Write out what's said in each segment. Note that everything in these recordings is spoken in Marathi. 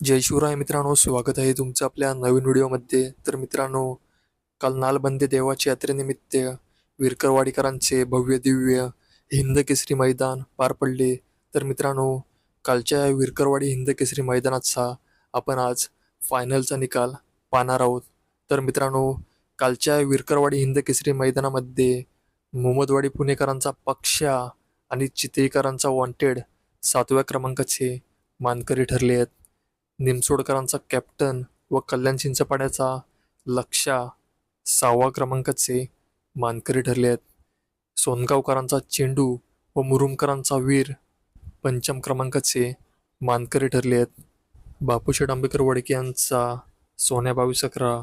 जय शिवराय मित्रांनो स्वागत आहे तुमचं आपल्या नवीन व्हिडिओमध्ये. तर मित्रांनो काल नालबंदी देवाच्या यात्रेनिमित्त विरकरवाडीकरांचे भव्य दिव्य हिंद केसरी मैदान पार पडले. तर मित्रांनो कालच्या विरकरवाडी हिंद केसरी मैदानाचा आपण आज फायनलचा निकाल पाहणार आहोत. तर मित्रांनो कालच्या विरकरवाडी हिंद केसरी मैदानामध्ये मोहम्मदवाडी पुणेकरांचा पक्षा आणि चितेकरांचा वॉन्टेड सातव्या क्रमांकाचे मानकरी ठरले आहेत. निमसोडकरांचा कॅप्टन व कल्याण चिंचपाड्याचा लक्षा सहावा क्रमांकाचे मानकरी ठरले आहेत. सोनगावकरांचा चेंडू व मुरुमकरांचा वीर पंचम क्रमांकाचे मानकरी ठरले आहेत. बापूशेठ आंबेकर वडके यांचा सोन्या बावीस अकरा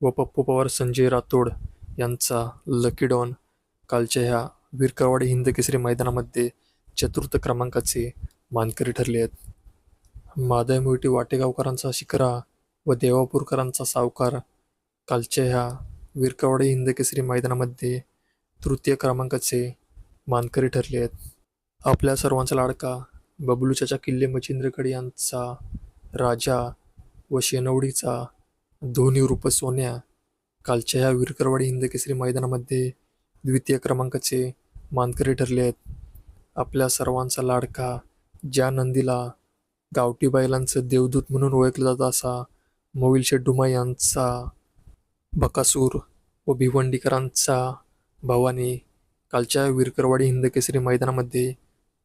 व पप्पू पवार संजय राठोड यांचा लकी डॉन कालच्या ह्या विरकरवाडी हिंद केसरी मैदानामध्ये चतुर्थ क्रमांकाचे मानकरी ठरले आहेत. मादय मोहिटी वाटेगावकरांचा शिकरा व देवापूरकरांचा सावकार. कालच्या ह्या विरकवाडी हिंदकेसरी मैदानामध्ये तृतीय क्रमांकाचे मानकरी ठरले आहेत. आपल्या सर्वांचा लाडका बबलूच्याच्या किल्ले मचिंद्रगड यांचा राजा व शेनवडीचा धोनी रूप सोन्या कालच्या ह्या विरकरवाडी हिंदकेसरी मैदानामध्ये द्वितीय क्रमांकाचे मानकरी ठरले आहेत. आपल्या सर्वांचा लाडका ज्या नंदीला गावठी बैलांचं देवदूत म्हणून ओळखलं जात असा मोविल शेड्डुमा यांचा बकासूर व भिवंडीकरांचा भवानी कालच्या विरकरवाडी हिंदकेसरी मैदानामध्ये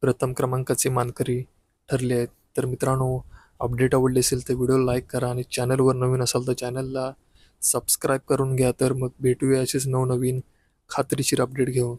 प्रथम क्रमांकाचे मानकरी ठरले आहेत. तर मित्रांनो अपडेट आवडले असेल तर व्हिडिओ लाईक करा आणि चॅनलवर नवीन असाल तर चॅनलला सबस्क्राईब करून घ्या. तर मग भेटूया असेच नवनवीन खात्रीशीर अपडेट घेऊन.